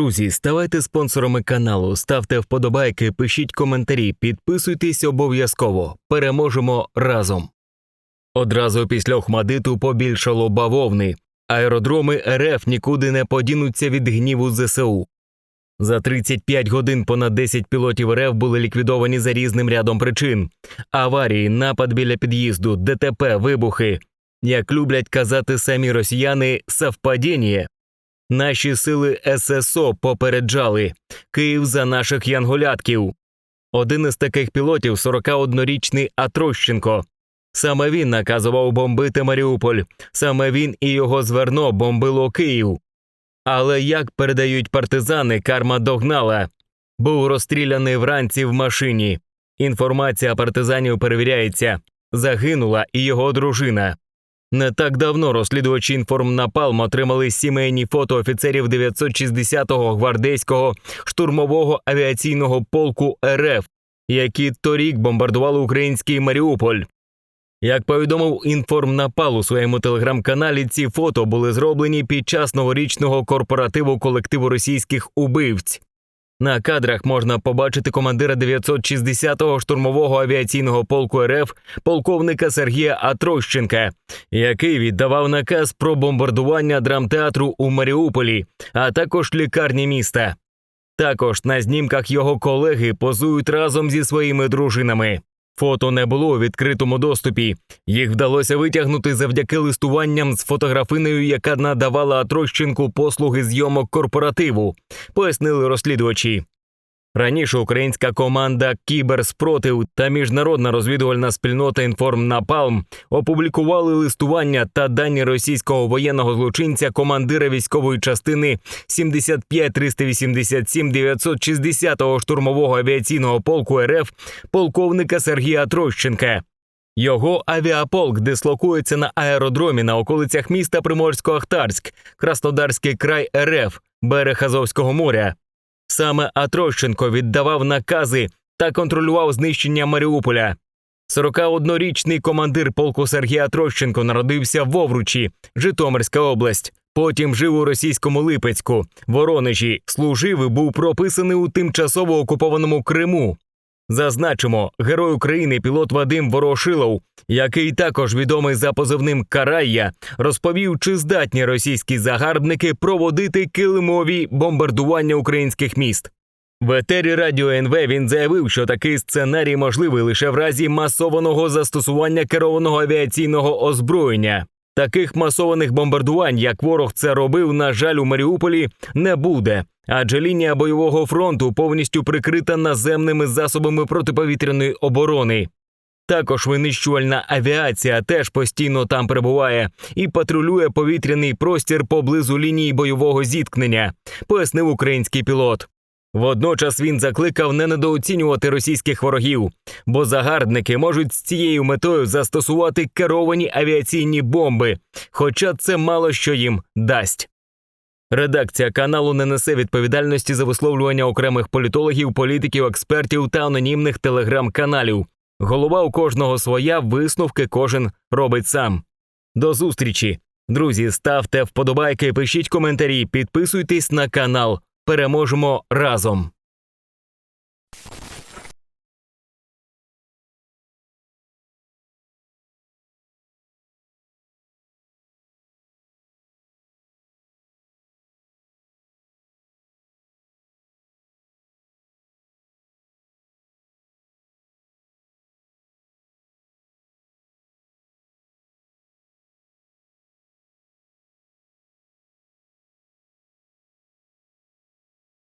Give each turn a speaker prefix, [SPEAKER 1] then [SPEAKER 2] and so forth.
[SPEAKER 1] Друзі, ставайте спонсорами каналу, ставте вподобайки, пишіть коментарі, підписуйтесь обов'язково. Переможемо разом. Одразу після Охмадиту побільшало бавовни. Аеродроми РФ нікуди не подінуться від гніву ЗСУ. За 35 годин понад 10 пілотів РФ були ліквідовані за різним рядом причин: аварії, напад біля під'їзду, ДТП, вибухи. Як люблять казати самі росіяни, совпадіння. Наші сили ССО попереджали Київ за наших янголятків. Один із таких пілотів 41-річний Атрощенко. Саме він наказував бомбити Маріуполь, саме він і його зверно бомбило Київ. Але як передають партизани, карма догнала. Був розстріляний вранці в машині. Інформація партизанів перевіряється. Загинула і його дружина. Не так давно розслідувачі інформнапалм отримали сімейні фото офіцерів 960-го гвардейського штурмового авіаційного полку РФ, які торік бомбардували український Маріуполь. Як повідомив інформнапал у своєму телеграм-каналі, ці фото були зроблені під час новорічного корпоративу колективу російських убивць. На кадрах можна побачити командира 960-го штурмового авіаційного полку РФ полковника Сергія Атрощенка, який віддавав наказ про бомбардування драмтеатру у Маріуполі, а також лікарні міста. Також на знімках його колеги позують разом зі своїми дружинами. Фото не було у відкритому доступі. Їх вдалося витягнути завдяки листуванням з фотографиною, яка надавала Трощенку послуги зйомок корпоративу, пояснили розслідувачі. Раніше українська команда Кіберспротив та міжнародна розвідувальна спільнота Інформнапалм опублікували листування та дані російського воєнного злочинця командира військової частини 75387 960-го штурмового авіаційного полку РФ полковника Сергія Трощенка. Його авіаполк дислокується на аеродромі на околицях міста Приморсько-Ахтарськ, Краснодарський край РФ, берег Азовського моря. Саме Атрощенко віддавав накази та контролював знищення Маріуполя. 41-річний командир полку Сергій Атрощенко народився в Овручі, Житомирська область. Потім жив у російському Липецьку, Воронежі, служив і був прописаний у тимчасово окупованому Криму. Зазначимо, герой України пілот Вадим Ворошилов, який також відомий за позивним Карайя, розповів, чи здатні російські загарбники проводити килимові бомбардування українських міст. В етері радіо НВ він заявив, що такий сценарій можливий лише в разі масованого застосування керованого авіаційного озброєння. Таких масованих бомбардувань, як ворог це робив, на жаль, у Маріуполі, не буде, адже лінія бойового фронту повністю прикрита наземними засобами протиповітряної оборони. Також винищувальна авіація теж постійно там перебуває і патрулює повітряний простір поблизу лінії бойового зіткнення, пояснив український пілот. Водночас він закликав не недооцінювати російських ворогів, бо загарбники можуть з цією метою застосувати керовані авіаційні бомби, хоча це мало що їм дасть. Редакція каналу не несе відповідальності за висловлювання окремих політологів, політиків, експертів та анонімних телеграм-каналів. Голова у кожного своя, висновки кожен робить сам. До зустрічі! Друзі, ставте вподобайки, пишіть коментарі, підписуйтесь на канал. Переможемо разом!